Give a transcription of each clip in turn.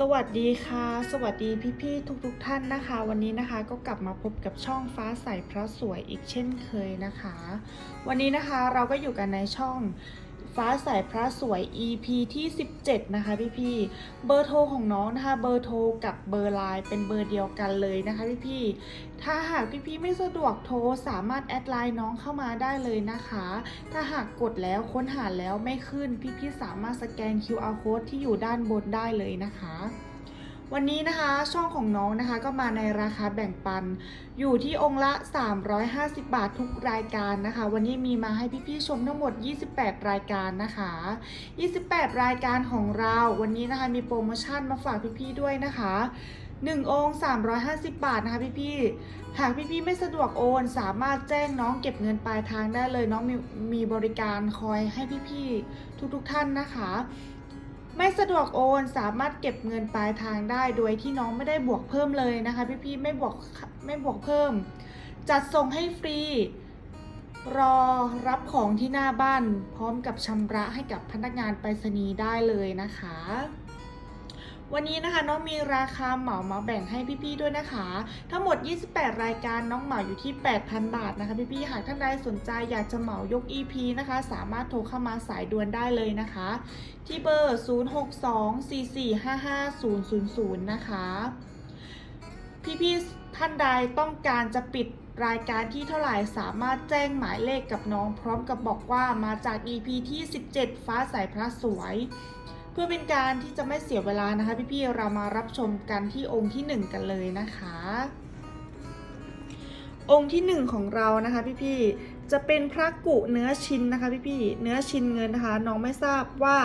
สวัสดีค่ะ สวัสดีพี่ๆทุกๆทท่านนะคะ วันนี้นะคะก็กลับมาพบกับช่องฟ้าใสพระสวยอีกเช่นเคยนะคะ วันนี้นะคะเราก็อยู่กันในช่อง ฟ้าใสพระสวย EP ที่ 17 นะคะพี่พี่เบอร์โทรของน้องนะคะ เบอร์โทรกับเบอร์ไลน์เป็นเบอร์เดียวกันเลยนะคะพี่พี่ถ้าหากพี่พี่ไม่สะดวกโทรสามารถแอดไลน์น้องเข้ามาได้เลยนะคะ ถ้าหากกดแล้วค้นหาแล้วไม่ขึ้นพี่พี่สามารถสแกน QR code ที่อยู่ด้านบนได้เลยนะคะ วันนี้นะคะช่องของน้องนะคะก็มาในราคาแบ่งปัน อยู่ที่องค์ละ 350 บาททุกรายการนะคะ วันนี้มีมาให้พี่ๆชมทั้งหมด 28 รายการนะคะ 28 รายการของเราวันนี้นะคะมีโปรโมชั่นมาฝากพี่ๆด้วยนะคะ1องค์350 บาทนะคะพี่ๆหากพี่ๆไม่สะดวกโอนสามารถแจ้งน้องเก็บเงินปลายทางได้เลยน้องมีมีบริการคอยให้พี่ๆทุกๆท่านนะคะ ไม่สะดวกโอนสามารถเก็บเงินปลายทางได้ โดยที่น้องไม่ได้บวกเพิ่มเลยนะคะ พี่ๆไม่บวกไม่บวกเพิ่ม จัดส่งให้ฟรี รอรับของที่หน้าบ้าน พร้อมกับชำระให้กับพนักงานไปรษณีย์ได้เลยนะคะ วันนี้นะคะน้องมีราคาเหมามาแบ่งให้พี่ๆด้วยนะคะ ทั้งหมด 28 รายการน้องเหมาอยู่ที่ 8,000 บาทนะคะ พี่ๆหากท่านใดสนใจอยากจะเหมายก EP นะคะ สามารถโทรเข้ามาสายด่วนได้เลยนะคะ ที่เบอร์ 0624455000 นะคะ พี่ๆท่านใดต้องการจะปิดรายการที่เท่าไหร่สามารถแจ้งหมายเลขกับน้องพร้อมกับบอกว่ามาจาก EP ที่ 17 ฟ้าใสพระสวย พื่อเป็นการที่จะไม่เสียเวลานะคะ พี่ๆเรามารับชมกันที่องค์ที่ 1 กันเลยนะคะ องค์ที่ 1 ของเรานะคะ พี่ๆจะเป็นพระกุเนื้อชินนะคะพี่ๆเนื้อชินเงินนะคะ น้องไม่ทราบว่า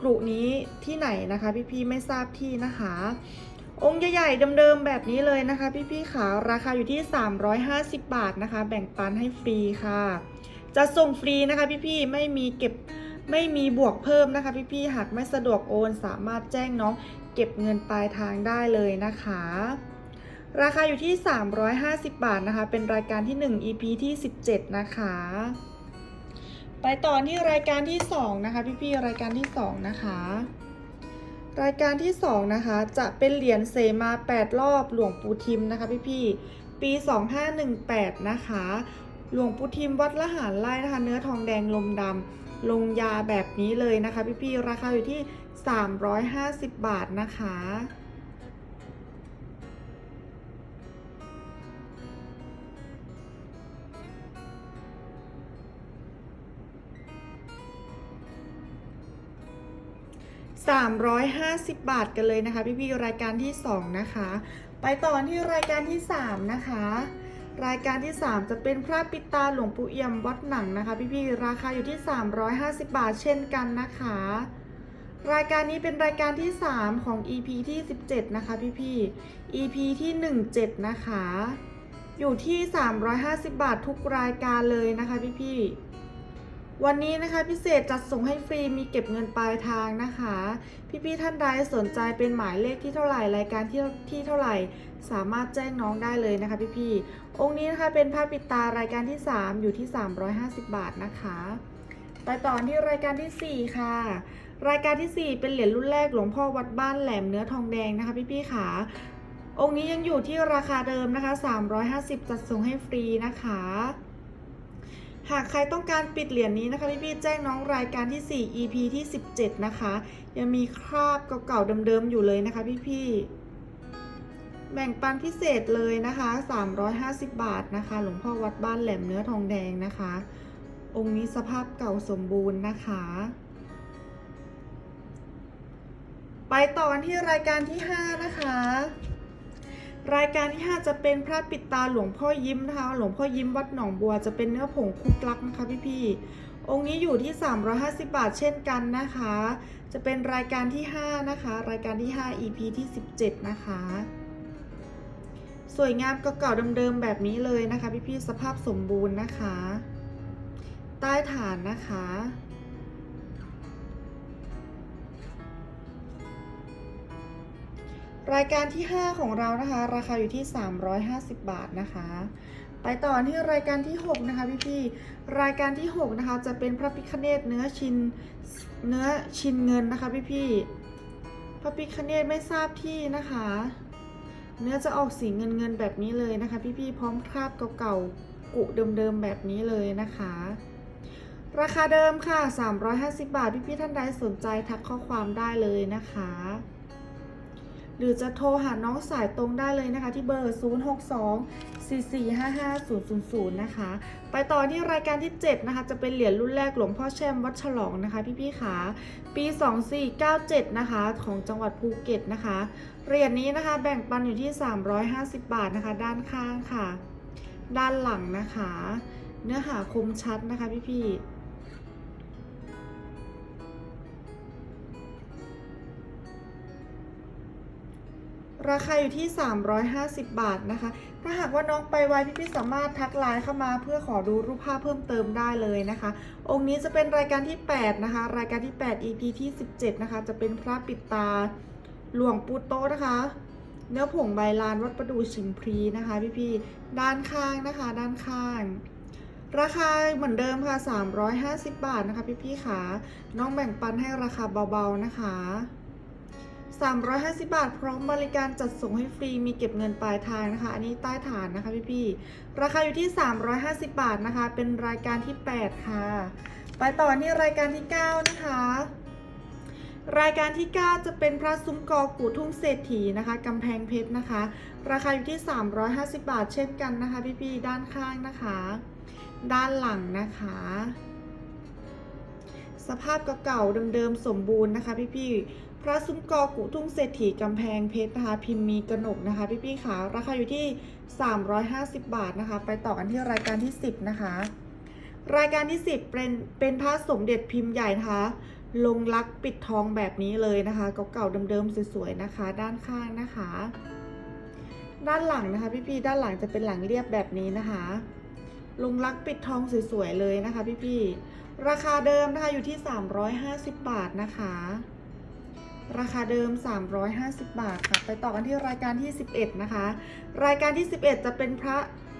กรุนี้ที่ไหนนะคะ พี่ๆไม่ทราบที่นะคะ องค์ใหญ่ๆเดิมๆแบบนี้เลยนะคะ พี่ๆขาราคาอยู่ที่ 350 บาทนะคะ แบ่งปันให้ฟรีค่ะ จะส่งฟรีนะคะ พี่ๆไม่มีเก็บ ไม่มีบวกเพิ่มนะคะพี่ๆหากไม่สะดวกโอนสามารถแจ้งน้องเก็บเงินปลายทางได้เลยนะคะ ราคาอยู่ที่ 350 บาทนะคะ เป็นรายการที่ 1 EP ที่ 17 นะคะ ไปต่อที่รายการที่ 2 นะคะ พี่ๆรายการที่ 2 นะคะรายการที่ 2 นะคะ จะเป็นเหรียญเสมา 8 รอบหลวงปู่ทิมนะคะพี่ๆปี 2518 นะคะ หลวงปู่ทิมวัดละหารไร่นะคะ เนื้อทองแดงลมดำ ลงยาแบบนี้เลยนะคะ พี่ๆราคาอยู่ที่ 350 บาทนะคะ350 บาทกันเลยนะคะ พี่ๆรายการที่ 2 นะคะ ไปต่อที่รายการที่ 3 นะคะ รายการที่ 3 จะเป็นพระปิตาหลวงปู่เอี่ยมวัดหนังนะคะ พี่ๆ ราคาอยู่ที่ 350 บาทเช่นกันนะคะ รายการนี้เป็นรายการที่ 3 ของ EP ที่ 17 นะคะ พี่ๆ EP ที่ 17 นะคะ อยู่ที่ 350 บาททุกรายการเลยนะคะ พี่ๆ วันนี้นะคะพิเศษจัดส่งให้ฟรีมีเก็บเงินปลายทางนะคะ พี่ๆท่านใดสนใจเป็นหมายเลขที่เท่าไหร่รายการที่ที่เท่าไหร่ สามารถแจ้งน้องได้เลยนะคะ พี่ๆองค์นี้นะคะเป็นผ้าปิดตารายการที่ 3 อยู่ที่ 350 บาทนะคะ ไปต่อที่รายการทีสี่4 ค่ะ รายการทีสี่ 4 เป็นเหรียญรุ่นแรกหลวงพ่อวัดบ้านแหลมเนื้อทองแดงนะคะ พี่ๆค่ะองค์นี้ยังอยู่ที่ราคาเดิมนะคะ 350 จัดส่งให้ฟรีนะคะ หากใครต้องการปิดเหรียญนี้นะคะพี่ๆแจ้งน้องรายการที่ 4 EP ที่ 17 นะคะ ยังมีคราบเก่าๆเดิมๆอยู่เลยนะคะพี่ๆแบ่งปันพิเศษเลยนะคะ 350 บาทนะคะ หลวงพ่อวัดบ้านแหลมเนื้อทองแดงนะคะ องค์นี้สภาพเก่าสมบูรณ์นะคะ ไปต่อกันที่รายการที่ 5 นะคะ รายการที่ 5 จะเป็นพระปิดตาหลวงพ่อยิ้มนะคะ หลวงพ่อยิ้มวัดหนองบัวจะเป็นเนื้อผงคุกลักนะคะพี่ๆองค์นี้อยู่ที่ 350 บาทเช่นกันนะคะ จะเป็นรายการที่ 5 นะคะ รายการที่ 5 EP ที่ 17 นะคะ สวยงามเก่าๆเดิมๆแบบนี้เลยนะคะ พี่ๆสภาพสมบูรณ์นะคะ ใต้ฐานนะคะ รายการที่ 5 ของเรานะคะ ราคาอยู่ที่ 350 บาทนะคะ ไปต่อที่รายการที่ 6 นะคะพี่ๆรายการที่ 6 นะคะ จะเป็นพระพิคเนตเนื้อชินเนื้อชินเงินนะคะพี่ๆพระพิคเนตไม่ทราบที่นะคะ เนื้อจะออกสีเงินเงินแบบนี้เลยนะคะ พี่ๆพร้อมคราบเก่าๆกุเดิมๆแบบนี้เลยนะคะราคาเดิมค่ะ 350 บาท พี่ๆท่านใดสนใจทักข้อความได้เลยนะคะ หรือจะโทรหาน้องสายตรงได้เลยนะคะ ที่เบอร์ 062-4455-000 นะคะ ไปต่อที่รายการที่ 7 นะคะ จะเป็นเหรียญรุ่นแรกหลวงพ่อแชมวัดฉลองนะคะ พี่ๆขาปี 2497 นะคะ ของจังหวัดภูเก็ตนะคะ เหรียญนี้นะคะแบ่งปันอยู่ที่ 350 บาทนะคะ ด้านข้างค่ะ ด้านหลังนะคะ เนื้อหาคมชัดนะคะพี่ๆ ราคาอยู่ที่ 350 บาทนะคะ ถ้าหากว่าน้องไปไวพี่ๆสามารถทักไลน์เข้ามาเพื่อขอดูรูปภาพเพิ่มเติมได้เลยนะคะ องค์นี้จะเป็นรายการที่ 8 นะคะ รายการที่ 8 EP ที่ 17 นะคะ จะเป็นพระปิดตาหลวงปูโตนะคะ เนื้อผงใบลานวัดประดูชิมพรีนะคะพี่ๆด้านข้างนะคะ ด้านข้าง ราคาเหมือนเดิมค่ะ 350 บาทนะคะพี่ๆค่ะน้องแบ่งปันให้ราคาเบาๆนะคะ 350 บาท พร้อมบริการจัดส่งให้ฟรี มีเก็บเงินปลายทางนะคะ อันนี้ใต้ฐานนะคะพี่ๆ ราคาอยู่ที่ 350 บาทนะคะ เป็นรายการที่ 8 ค่ะ ไปต่อที่รายการที่ 9 นะคะ รายการที่ 9 จะเป็นพระซุ้มกอกูทุ่งเศรษฐีนะคะกำแพงเพชรนะคะ ราคาอยู่ที่ 350 บาท เช่นกันนะคะ พี่ๆ ด้านข้างนะคะ ด้านหลังนะคะสภาพเก่าๆเดิมๆสมบูรณ์นะคะพี่ๆ พระซุ้มกอกุทุ่งเศรษฐีกำแพงเพชรนะคะพิมพ์มีกระหนกนะคะพี่ๆขาราคาอยู่ที่ 350 บาทนะคะ ไปต่อกันที่รายการที่ 10 นะคะ รายการที่ 10 เป็นเป็นพระสมเด็จพิมพ์ใหญ่นะคะ ลงลักปิดทองแบบนี้เลยนะคะเก่าๆเดิมๆสวยๆนะคะ ด้านข้างนะคะ ด้านหลังนะคะพี่ๆด้านหลังจะเป็นหลังเรียบแบบนี้นะคะ ลงลักปิดทองสวยๆเลยนะคะพี่ๆราคาเดิมนะคะอยู่ที่ 350 บาทนะคะ ราคาเดิม 350 บาทค่ะ ไปต่อกันที่รายการที่ 11 นะคะ รายการที่ 11 จะเป็นพระ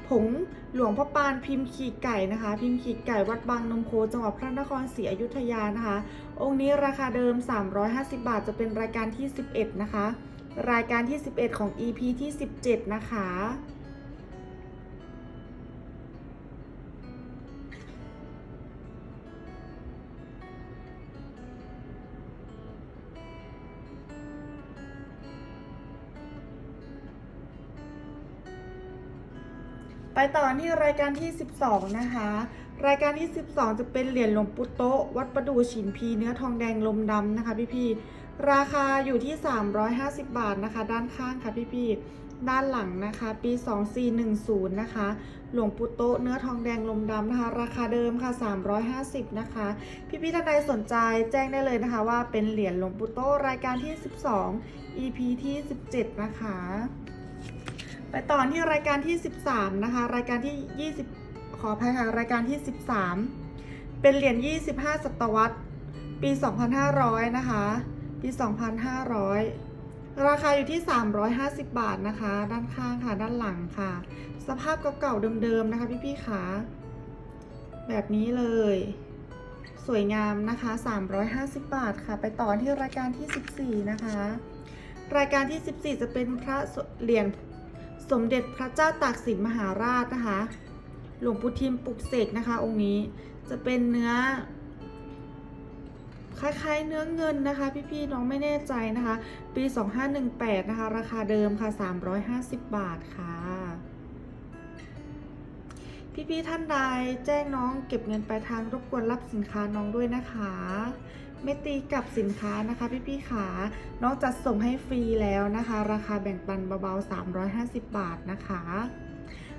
ผงหลวงพ่อปานพิมพ์ขีดไก่นะคะ พิมพ์ขีดไก่วัดบางนมโคจังหวัดพระนครศรีอยุธยานะคะ องค์นี้ราคาเดิม 350 บาท จะเป็นรายการที่ 11 นะคะ รายการที่ 11 ของ EP ที่ 17 นะคะ ไปต่อที่รายการที่ 12 นะคะ รายการที่ 12 จะเป็นเหรียญหลวงปู่โตะวัดประดูฉินพีเนื้อทองแดงลมดำนะคะ พี่ๆราคาอยู่ที่ 350 บาทนะคะ ด้านข้างค่ะพี่ๆด้านหลังนะคะ ปี 2410 นะคะ หลวงปู่โตะเนื้อทองแดงลมดำนะคะ ราคาเดิมค่ะ 350 นะคะ พี่ๆท่านใดสนใจแจ้งได้เลยนะคะ ว่าเป็นเหรียญหลวงปู่โตะรายการที่ 12 EP ที่ 17 นะคะ ไปต่อที่รายการที่ 13 นะคะ รายการที่ 20 ขออภัยค่ะรายการที่ 13 เป็นเหรียญ 25 ศตวรรษ ปี 2500 นะคะ ปี 2500 ราคาอยู่ที่ 350 บาทนะคะ ด้านข้างค่ะ ด้านหลังค่ะ สภาพเก่าๆเดิมๆนะคะพี่ๆค่ะ แบบนี้เลย สวยงามนะคะ 350 บาทค่ะ ไปต่อที่รายการที่ 14 นะคะ รายการที่ 14 จะเป็นพระเหรียญ สมเด็จพระเจ้าตากสินมหาราชนะคะ หลวงปู่ทิมปลุกเสกนะคะ องค์นี้จะเป็นเนื้อ คล้ายๆเนื้อเงินนะคะ พี่ๆน้องไม่แน่ใจนะคะ ปี 2518 นะคะ ราคาเดิมค่ะ 350 บาทค่ะ พี่ๆท่านใดแจ้งน้องเก็บเงินปลายทางรบกวนรับสินค้าน้องด้วยนะคะ ไม่ตีกับสินค้านะคะพี่ๆขานองจัดส่งให้ฟรีแล้วนะคะ ราคาแบ่งปันเบาๆ 350 บาทนะคะ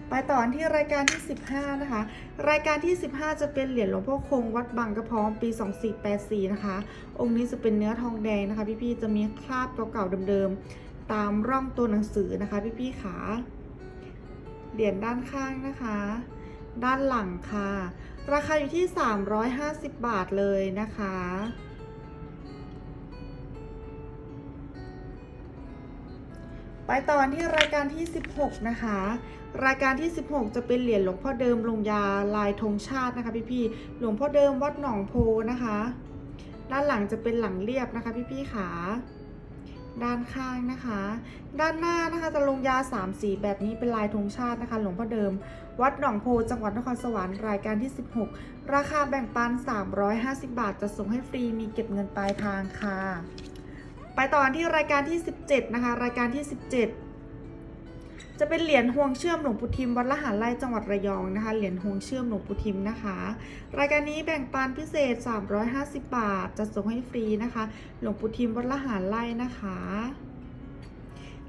ไปต่อที่รายการที่ 15 นะคะ รายการที่ 15 จะเป็นเหรียญหลวงพ่อคงวัดบางกระพร้อมปี 2484 นะคะ องค์นี้จะเป็นเนื้อทองแดงนะคะ พี่ๆ จะมีคราบเก่าๆเดิมๆ ตามร่องตัวหนังสือนะคะ พี่ๆขาเหรียญด้านข้างนะคะ ด้านหลังค่ะ ราคาอยู่ที่ 350 บาทเลยนะคะ ไปต่อที่รายการที่ 16 นะคะ รายการที่ 16 จะเป็นเหรียญหลวงพ่อเดิมลงยาลายธงชาตินะคะพี่ๆหลวงพ่อเดิมวัดหนองโพนะคะ ด้านหลังจะเป็นหลังเรียบนะคะพี่ๆขาด้านข้างนะคะ ด้านหน้านะคะจะลงยาสามสีแบบนี้เป็นลายธงชาตินะคะ หลวงพ่อเดิม วัดหนองโพจังหวัดนครสวรรค์รายการที่ 16 ราคาแบ่งปัน 350 บาทจะส่งให้ฟรีมีเก็บเงินปลายทางค่ะ ไปต่อกันที่รายการที่ 17 นะคะ รายการที่ 17 จะเป็นเหรียญห่วงเชื่อมหลวงปู่ทิมวัดละหารไร่จังหวัดระยองนะคะ เหรียญห่วงเชื่อมหลวงปู่ทิมนะคะ รายการนี้แบ่งปันพิเศษ 350 บาทจะส่งให้ฟรีนะคะ หลวงปู่ทิมวัดละหารไร่นะคะ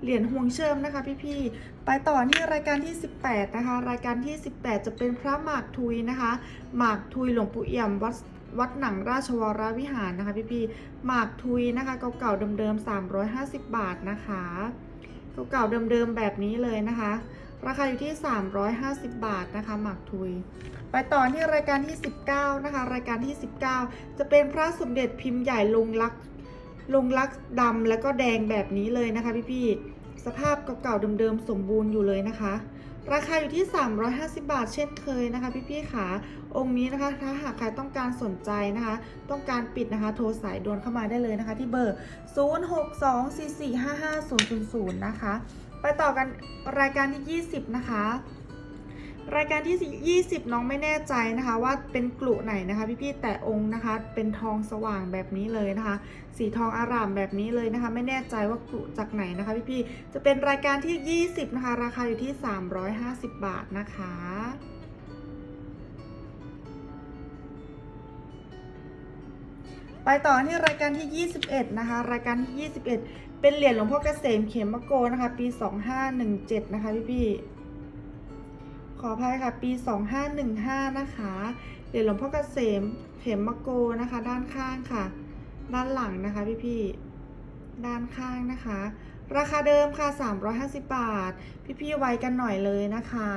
เหรียญห่วงเชื่อมนะคะพี่ๆ ไปต่อที่รายการที่ 18 นะคะ รายการที่ 18 จะเป็นพระหมากทุยนะคะ หมากทุยหลวงปู่เอี่ยมวัด วัดหนังราชวรวิหารนะคะพี่ๆหมากทุยนะคะเก่าๆเดิมๆ350 บาทนะคะเก่าๆเดิมๆแบบนี้เลยนะคะ ราคาอยู่ที่ 350 บาทนะคะหมากทุย ไปต่อที่รายการที่ 19 นะคะ รายการที่ 19 จะเป็นพระสมเด็จพิมพ์ใหญ่ลงลักษณ์ลงลักดำแล้วก็แดงแบบนี้เลยนะคะพี่ๆสภาพเก่าๆเดิมๆสมบูรณ์อยู่เลยนะคะราคาอยู่ที่ 350 บาทเช่นเคยนะคะ พี่ๆขา องค์นี้นะคะ ถ้าหากใครต้องการสนใจนะคะ ต้องการปิดนะคะ โทรสายด่วนเข้ามาได้เลยนะคะ ที่เบอร์ 0624455000 นะคะ ไปต่อกันรายการที่ 20 นะคะรายการที่ 20 น้องไม่แน่ใจนะคะ ว่าเป็นกลุ่ไหนนะคะ พี่ๆแต่องค์นะคะ เป็นทองสว่างแบบนี้เลยนะคะ สีทองอารามแบบนี้เลยนะคะ ไม่แน่ใจว่ากลุ่จากไหนนะคะ พี่ๆจะเป็นรายการที่ 20 นะคะ ราคาอยู่ที่ 350 บาทนะคะ ไปต่อที่รายการที่ 21 นะคะ รายการที่ 21 เป็นเหรียญหลวงพ่อเกษมเขมโกนะคะ ปี 2517 นะคะพี่พี่ขออภัยค่ะ ปี 2515 นะคะเหรียญหลวงพ่อเกษมเขมโกนะคะ ด้านข้างค่ะ ด้านหลังนะคะพี่พี่ด้านข้างนะคะ ราคาเดิมค่ะ 350 บาท พี่ๆไว้กันหน่อยเลยนะคะ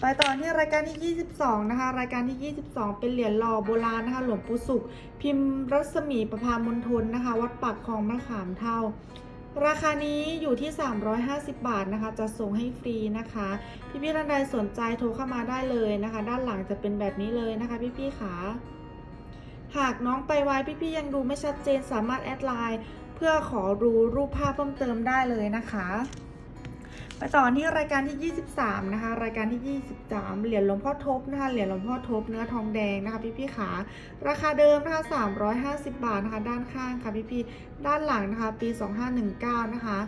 ไปต่อที่รายการที่ 22 นะคะ รายการที่ 22 เป็นเหรียญหล่อโบราณนะคะ หลวงปู่สุข พิมพ์รัศมีประพามณฑลนะคะ วัดปากคลองมะขามเท่า ราคานี้อยู่ที่ 350 บาทนะคะ จะส่งให้ฟรีนะคะ พี่ๆท่านใดสนใจโทรเข้ามาได้เลยนะคะ ด้านหลังจะเป็นแบบนี้เลยนะคะ พี่ๆค่ะหากน้องไปไว้พี่ๆยังดูไม่ชัดเจนสามารถแอดไลน์ พื่อขอดูรูปภาพเพิ่มเติมได้เลยนะคะไปต่อที่รายการที่ 23 นะคะ รายการที่ 23 เหรียญหลวงพ่อทบนะคะ เหรียญหลวงพ่อทบเนื้อทองแดงนะคะพี่ๆขา ราคาเดิมนะคะ 350 บาทนะคะ ด้านข้างค่ะพี่ๆด้านหลังนะคะ ปี 2519 นะคะ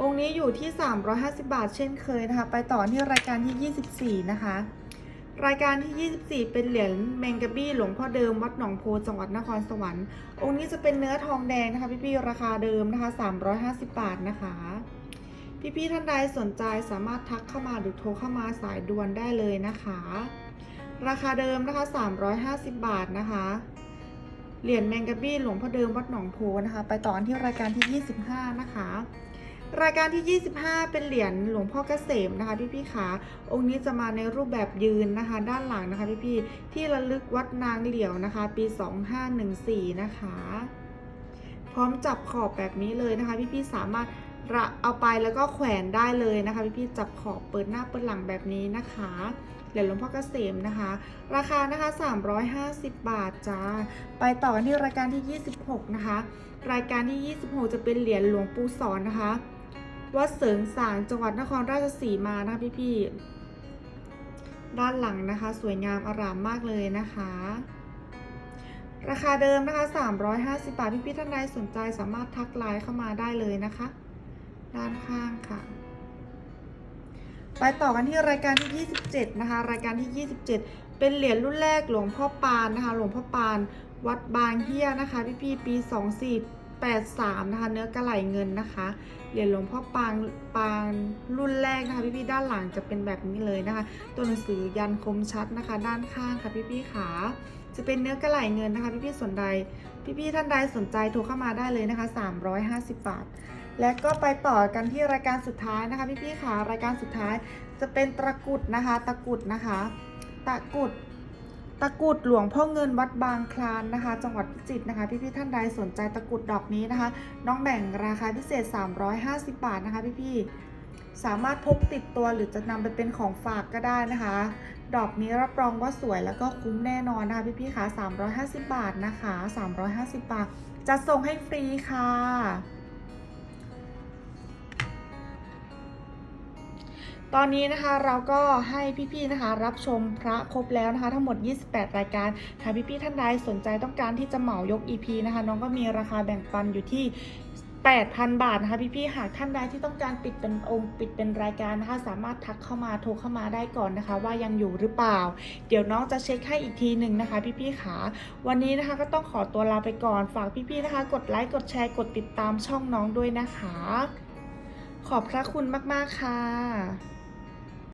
องค์นี้อยู่ที่ 350 บาทเช่นเคยนะคะ ไปต่อที่รายการที่ 24 นะคะ รายการที่ 24 เป็นเหรียญแมงกะบี้หลวงพ่อเดิมวัดหนองโพจังหวัดนครสวรรค์องค์นี้จะเป็นเนื้อทองแดงนะคะ พี่ๆราคาเดิมนะคะ 350 บาทนะคะ พี่ๆท่านใดสนใจสามารถทักเข้ามาหรือโทรเข้ามาสายด่วนได้เลยนะคะ ราคาเดิมนะคะ 350 บาทนะคะเหรียญแมงกะบี้หลวงพ่อเดิมวัดหนองโพนะคะ ไปต่อที่รายการที่ 25 นะคะ รายการที่ 25 เป็นเหรียญหลวงพ่อเกษมนะคะพี่พี่ขาองค์นี้จะมาในรูปแบบยืนนะคะ ด้านหลังนะคะพี่พี่ที่ระลึกวัดนางเหลียวนะคะ ปี 2514 นะคะ พร้อมจับขอบแบบนี้เลยนะคะ พี่พี่สามารถระเอาไปแล้วก็แขวนได้เลยนะคะพี่พี่จับขอบเปิดหน้าเปิดหลังแบบนี้นะคะเหรียญหลวงพ่อเกษมนะคะ ราคานะคะ 350 บาทจ้า ไปต่อกันที่รายการที่ 26 นะคะ รายการที่ 26 จะเป็นเหรียญหลวงปู่สอนนะคะ วัดเสริงสางจังหวัดนครราชสีมานะคะพี่ๆด้านหลังนะคะ สวยงามอารามมากเลยนะคะ ราคาเดิมนะคะ 350 บาท พี่ๆท่านใดสนใจสามารถทักไลน์เข้ามาได้เลยนะคะ ด้านข้างค่ะ ไปต่อกันที่รายการที่ 27 นะคะ รายการที่ 27 เป็นเหรียญรุ่นแรกหลวงพ่อปานนะคะ หลวงพ่อปาน วัดบางเฮียนะคะ พี่ๆปี 83นะคะเนื้อกระไหลเงินนะคะเหรียญหลวงพ่อปางปางรุ่นแรกนะคะพี่พี่ๆด้านหลังจะเป็นแบบนี้เลยนะคะ ตัวหนังสือยันคมชัดนะคะ ด้านข้างค่ะพี่พี่ๆขาจะเป็นเนื้อกระไหลเงินนะคะ พี่พี่ๆสนใดพี่พี่ๆท่านใดสนใจโทรเข้ามาได้เลยนะคะ 350 บาท และก็ไปต่อกันที่รายการสุดท้ายนะคะ พี่พี่ๆขารายการสุดท้ายจะเป็นตะกุดนะคะ ตะกุดนะคะ ตะกุด ตะกรุดหลวงพ่อเงินวัดบางคลานนะคะ จังหวัดพิจิตรนะคะ พี่ๆท่านใดสนใจตะกรุดดอกนี้นะคะ น้องแบ่งราคาพิเศษ 350 บาทนะคะพี่สามารถพกติดตัวหรือจะนำไปเป็นของฝากก็ได้นะคะ ดอกนี้รับรองว่าสวยแล้วก็คุ้มแน่นอนนะคะพี่ๆคะ350 บาทนะคะ 350 บาทจะส่งให้ฟรีค่ะ ตอนนี้นะคะเราก็ให้พี่ๆนะคะ รับชมพระครบแล้วนะคะ ทั้งหมด 28 รายการถ้าพี่ๆท่านใดสนใจต้องการที่จะเหมายก EP นะคะ น้องก็มีราคาแบ่งปันอยู่ที่8,000 บาทนะคะพี่ๆ หากท่านใดที่ต้องการปิดเป็นองค์ปิดเป็นรายการนะคะสามารถทักเข้ามาโทรเข้ามาได้ก่อนนะคะ ว่ายังอยู่หรือเปล่า เดี๋ยวน้องจะเช็คให้อีกทีหนึ่งนะคะ พี่ๆขาวันนี้นะคะก็ต้องขอตัวลาไปก่อนฝากพี่ๆนะคะ กดไลค์กดแชร์กดติดตามช่องน้องด้วยนะคะ ขอบพระคุณมากๆค่ะ